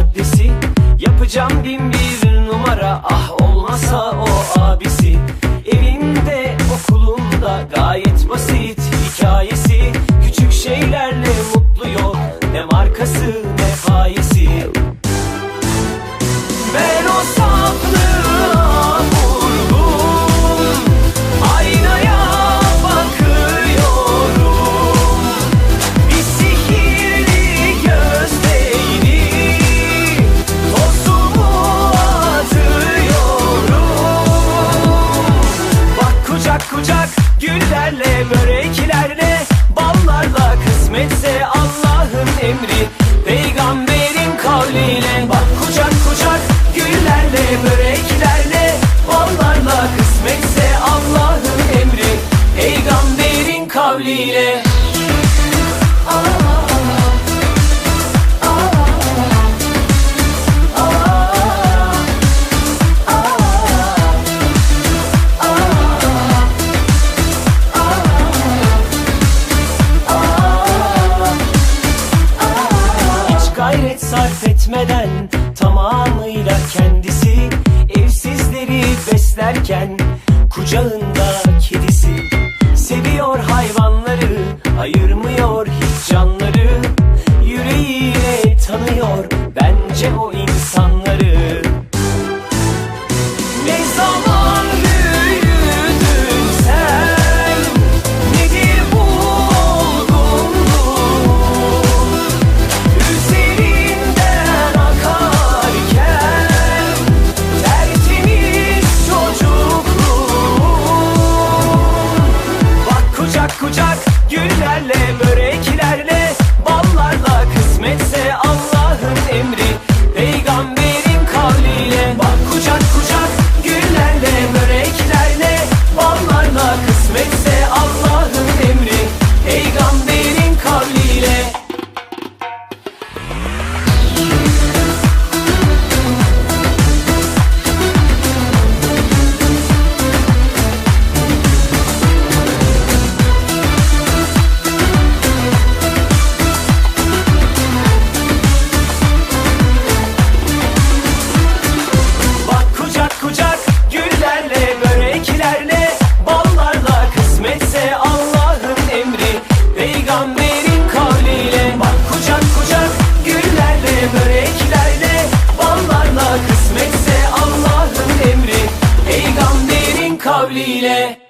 Caddesi. Yapacağım bin bir numara. Ah olmasa Allah'ın emri Peygamberin kavliyle. Bak kucak kucak güllerle böreklerle Ballarla kısmetse Allah'ın emri Peygamberin kavliyle sarf etmeden tamamıyla kendisi Evsizleri beslerken kucağında kedisi. Seviyor hayvanları ayırmıyor hiç canları. Yüreğiyle tanıyor bence o insanları kucak kucak güllerle böreklerle Ballarla ballarla